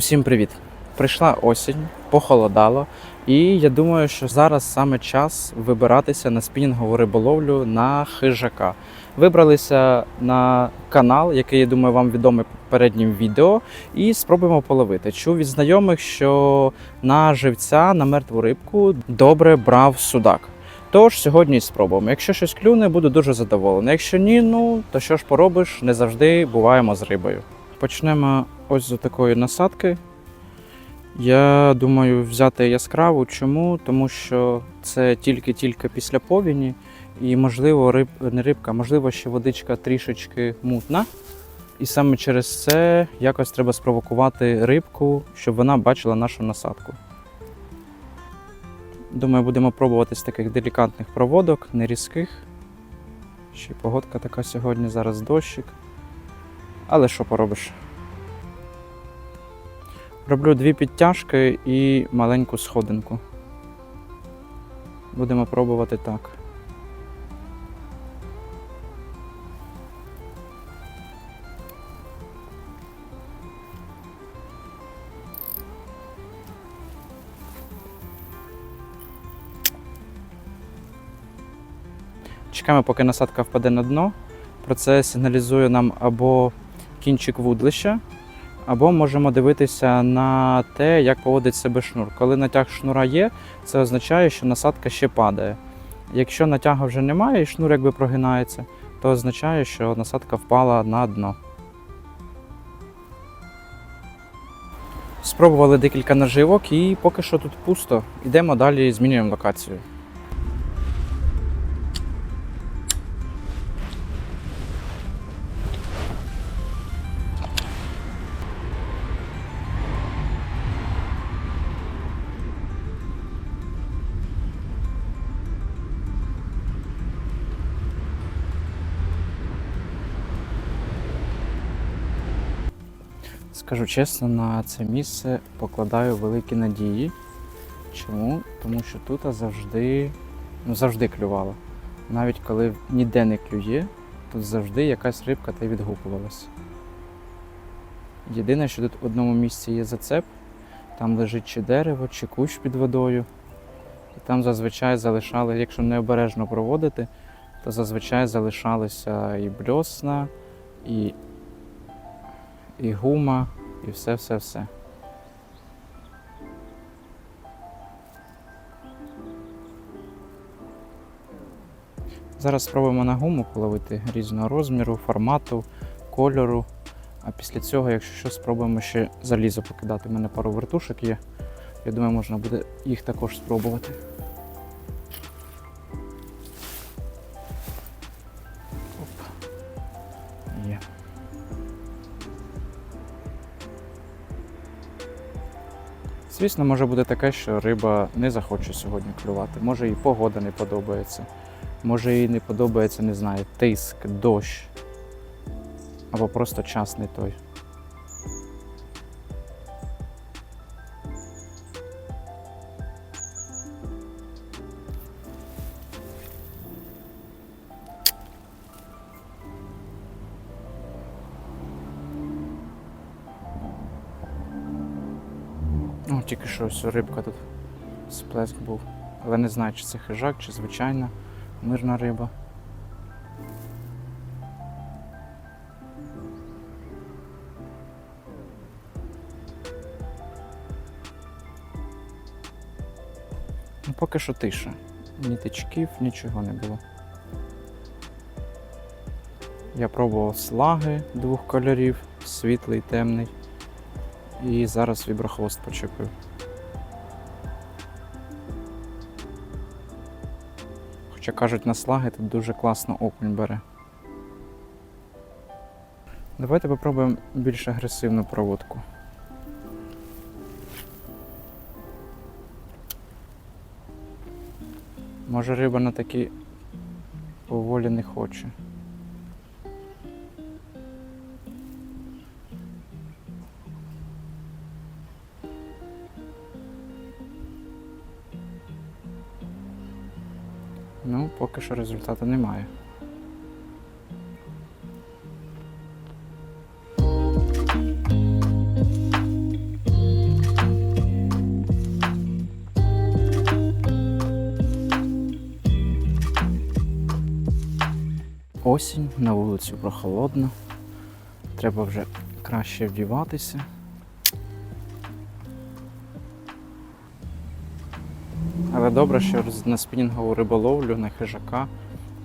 Усім привіт! Прийшла осінь, похолодало, і я думаю, що зараз саме час вибиратися на спінінгову риболовлю на хижака. Вибралися на канал, який я думаю вам відомий попереднім відео, і спробуємо половити. Чув від знайомих, що на живця, на мертву рибку добре брав судак. Тож сьогодні і спробуємо. Якщо щось клюне, буду дуже задоволений. Якщо ні, ну то що ж поробиш, не завжди буваємо з рибою. Почнемо ось з такої насадки. Я думаю взяти яскраву. Чому? Тому що це тільки-тільки після повіні, і можливо, риб, не рибка, можливо, ще водичка трішечки мутна. І саме через це якось треба спровокувати рибку, щоб вона бачила нашу насадку. Думаю, будемо пробувати з таких делікатних проводок, не різких. Ще погодка така сьогодні, зараз дощик. Але що поробиш? Роблю дві підтяжки і маленьку сходинку. Будемо пробувати так. Чекаємо, поки насадка впаде на дно. Про це сигналізує нам або кінчик вудлища, або можемо дивитися на те, як поводить себе шнур. Коли натяг шнура є, це означає, що насадка ще падає. Якщо натягу вже немає і шнур якби прогинається, то означає, що насадка впала на дно. Спробували декілька наживок і поки що тут пусто. Йдемо далі змінюємо локацію. Скажу чесно, на це місце покладаю великі надії. Чому? Тому що тут завжди, ну завжди клювало. Навіть коли ніде не клює, тут завжди якась рибка та й відгукувалась. Єдине, що тут в одному місці є зацеп, там лежить чи дерево, чи кущ під водою. І там зазвичай залишали, якщо необережно проводити, то зазвичай залишалися і бльосна, і і гума, і все-все-все. Зараз спробуємо на гуму половити різного розміру, формату, кольору. А після цього, якщо що, спробуємо ще залізо покидати. У мене пару вертушок є. Я думаю, можна буде їх також спробувати. Звісно, може бути таке, що риба не захоче сьогодні клювати. Може їй погода не подобається. Може їй не подобається, не знаю, тиск, дощ. Або просто час не той. Що ось рибка тут сплеск був. Але не знаю, чи це хижак, чи звичайна мирна риба. Ну, поки що тиша. Ні тичків, нічого не було. Я пробував слаги двох кольорів, світлий, темний. І зараз віброхвост почепив. Хоча кажуть, на слаги тут дуже класно окунь бере. Давайте попробуємо більш агресивну проводку. Може риба на такі поволі не хоче. Ну, поки що результату немає. Осінь на вулицю прохолодно, треба вже краще вдіватися. Але добре, що на спінінгову риболовлю, на хижака,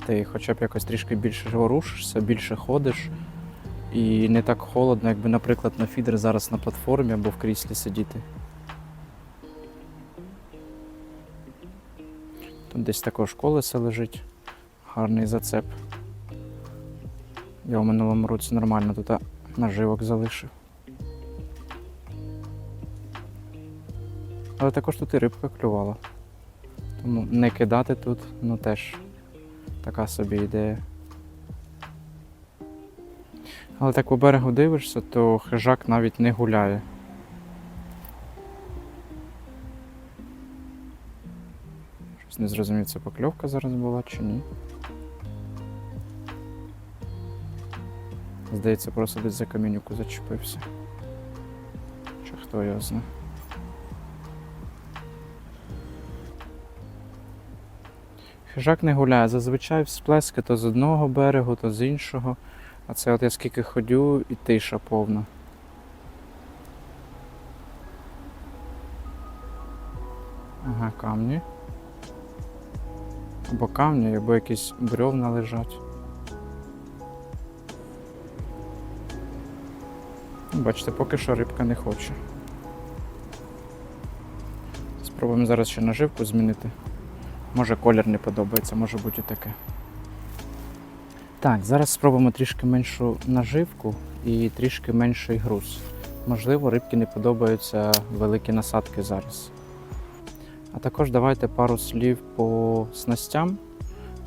ти хоча б якось трішки більше ворушишся, більше ходиш. І не так холодно, якби, наприклад, на фідер зараз на платформі або в кріслі сидіти. Тут десь також колесо лежить, гарний зацеп. Я у минулому році нормально тут наживок залишив. Але також тут і рибка клювала. Тому не кидати тут, ну теж така собі ідея. Але так по берегу дивишся, то хижак навіть не гуляє. Щось не зрозумів, це покльовка зараз була чи ні. Здається, просто десь за камінюку зачепився. Чи хто його знає. Хижак не гуляє, зазвичай всплески то з одного берегу, то з іншого. А це от я скільки ходю і тиша повна. Ага, камні. Або камні, або якісь бревна лежать. Бачите, поки що рибка не хоче. Спробуємо зараз ще наживку змінити. Може колір не подобається, може бути таке. Так, зараз спробуємо трішки меншу наживку і трішки менший груз. Можливо, рибки не подобаються великі насадки зараз. А також давайте пару слів по снастям.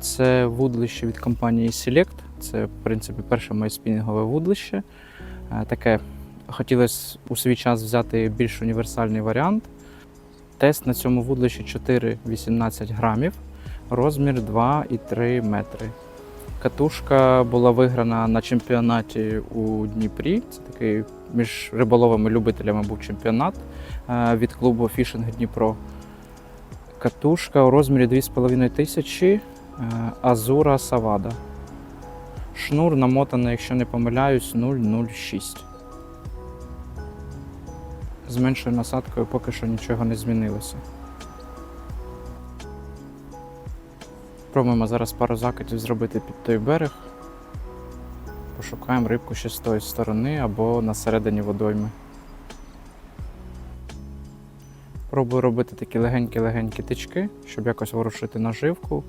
Це вудлище від компанії Select. Це, в принципі, перше моє спінінгове вудлище. Е, Таке хотілося у свій час взяти більш універсальний варіант. Тест на цьому вудлищі 4,18 грамів, розмір 2,3 метри. Катушка була виграна на чемпіонаті у Дніпрі. Це такий між риболовами-любителями був чемпіонат е, від клубу Fishing Дніпро. Катушка у розмірі 2,5 тисячі е, Азура Савада. Шнур намотаний, якщо не помиляюсь, 0,06. З меншою насадкою поки що нічого не змінилося. Пробуємо зараз пару закидів зробити під той берег. Пошукаємо рибку ще з тої сторони або на середині водойми. Пробую робити такі легенькі-легенькі тички, щоб якось ворушити наживку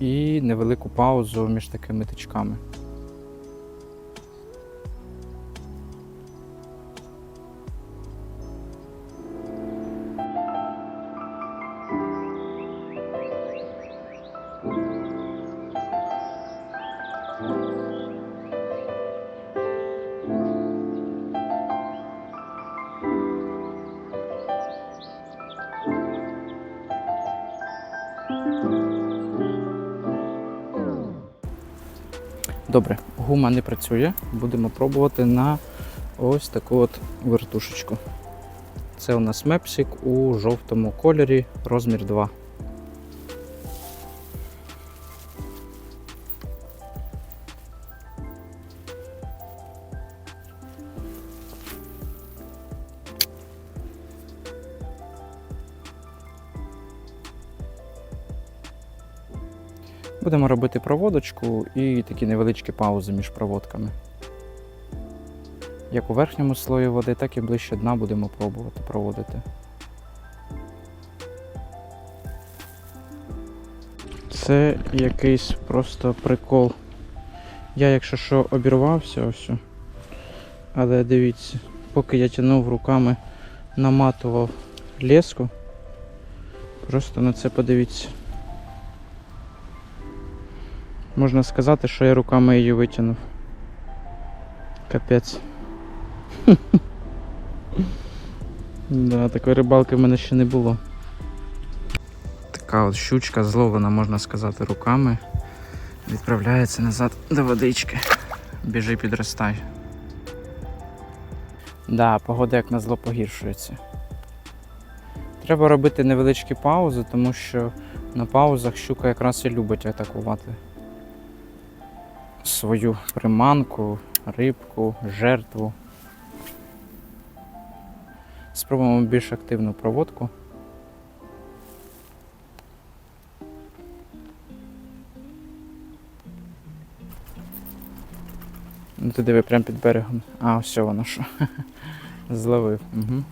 і невелику паузу між такими тичками. Добре, гума не працює. Будемо пробувати на ось таку от вертушечку. Це у нас мепсик у жовтому кольорі, розмір 2. Будемо робити проводочку і такі невеличкі паузи між проводками. Як у верхньому слої води, так і ближче дна будемо пробувати проводити. Це якийсь просто прикол. Я, якщо що, обірвався ось. Але дивіться, поки я тягнув руками, наматував леску. Просто на це подивіться. Можна сказати, що я руками її витягнув. Капець. Да, такої рибалки в мене ще не було. Така от щучка зловлена, можна сказати, руками. Відправляється назад до водички. Біжи, підростай. Да, погода як на зло погіршується. Треба робити невеличкі паузи, тому що на паузах щука якраз і любить атакувати. Свою приманку, рибку, жертву. Спробуємо більш активну проводку. Ну ти диви прямо під берегом. А, ось воно що. Зловив. Угу.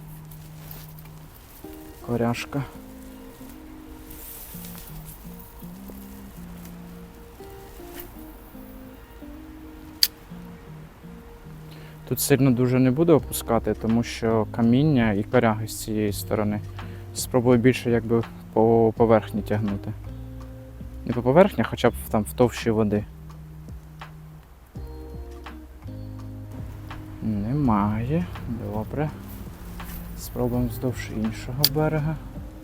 Коряшка. Тут сильно дуже не буду опускати, тому що каміння і коряги з цієї сторони. Спробую більше якби по поверхні тягнути. Не по поверхні, хоча б там в товщі води. Немає. Добре. Спробуємо вздовж іншого берега.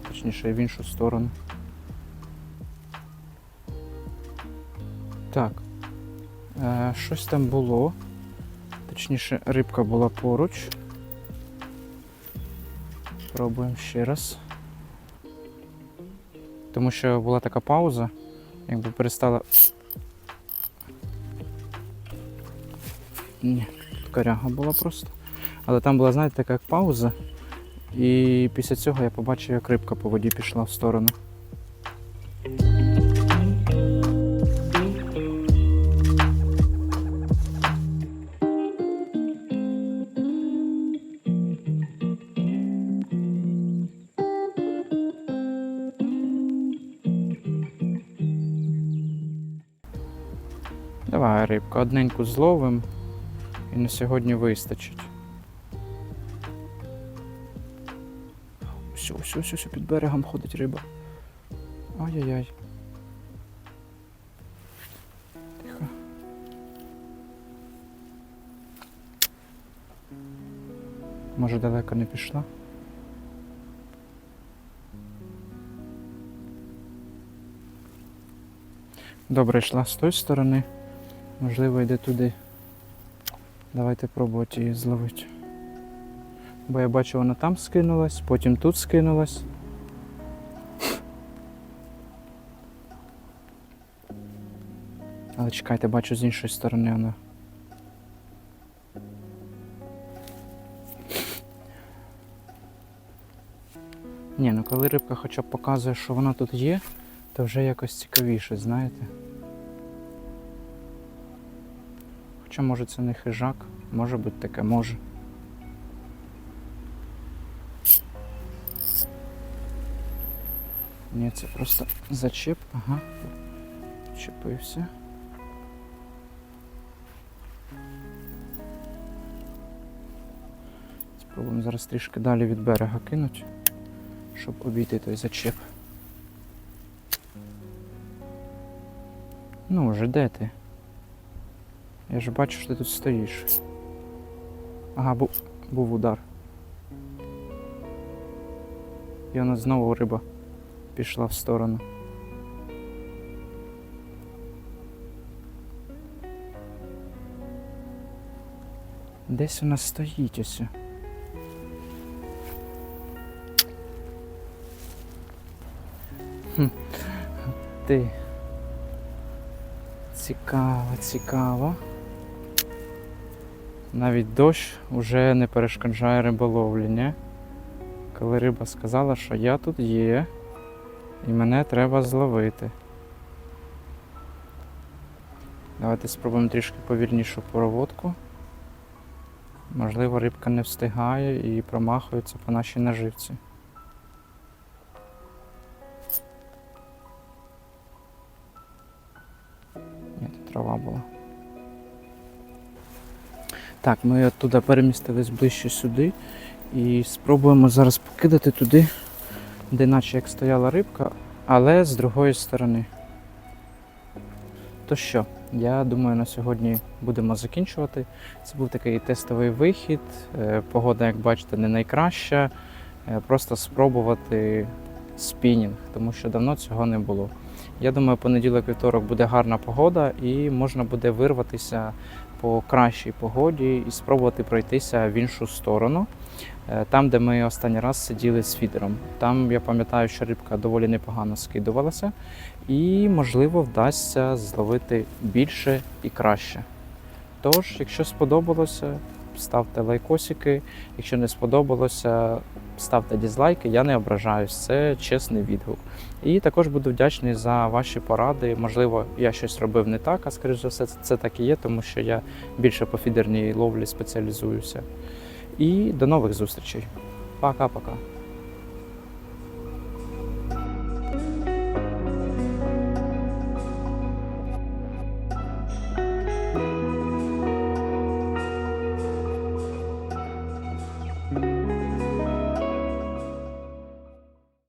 Точніше, в іншу сторону. Так. Е, щось там було. Точніше, рибка була поруч. Пробуємо ще раз. Тому що була така пауза, якби перестала. Ні, тут коряга була просто. Але там була, знаєте, така як пауза. І після цього я побачив, як рибка по воді пішла в сторону. Давай, рибка, одненьку зловим і на сьогодні вистачить. Ось, ось, ось, ось під берегом ходить риба. Ай-яй-яй. Тихо. Може далеко не пішла? Добре, йшла з тої сторони. Можливо, йде туди. Давайте пробувати її зловити. Бо я бачу, вона там скинулась, потім тут скинулась. Але чекайте, бачу з іншої сторони вона. Ні, ну коли рибка хоча б показує, що вона тут є, то вже якось цікавіше, знаєте. Хоча може це не хижак, може бути таке, може. Ні, це просто зачеп, ага. Чепився. Спробуємо зараз трішки далі від берега кинуть, щоб обійти той зачеп. Ну, вже де ти? Я ж бачу, що ти тут стоїш. Ага, був, був удар. І вона знову риба пішла в сторону. Десь вона стоїть ось. Ти. Цікаво, цікаво. Навіть дощ уже не перешкоджає риболовлі, не? Коли риба сказала, що я тут є і мене треба зловити. Давайте спробуємо трішки повільнішу проводку. Можливо, рибка не встигає і промахується по нашій наживці. Ні, тут трава була. Так, ми оттуда перемістились ближче сюди і спробуємо зараз покидати туди, де наче як стояла рибка, але з другої сторони. То що, я думаю, на сьогодні будемо закінчувати. Це був такий тестовий вихід. Е, Погода, як бачите, не найкраща. Е, Просто спробувати спінінг, тому що давно цього не було. Я думаю, понеділок вівторок буде гарна погода і можна буде вирватися по кращій погоді і спробувати пройтися в іншу сторону. е, там, де ми останній раз сиділи з фідером. Там я пам'ятаю, що рибка доволі непогано скидувалася, і можливо вдасться зловити більше і краще. Тож, якщо сподобалося, ставте лайкосики. Якщо не сподобалося, ставте дізлайки. Я не ображаюсь, це чесний відгук. І також буду вдячний за ваші поради. Можливо, я щось робив не так, а скоріш за все, це так і є, тому що я більше по фідерній ловлі спеціалізуюся. І до нових зустрічей. Пока-пока.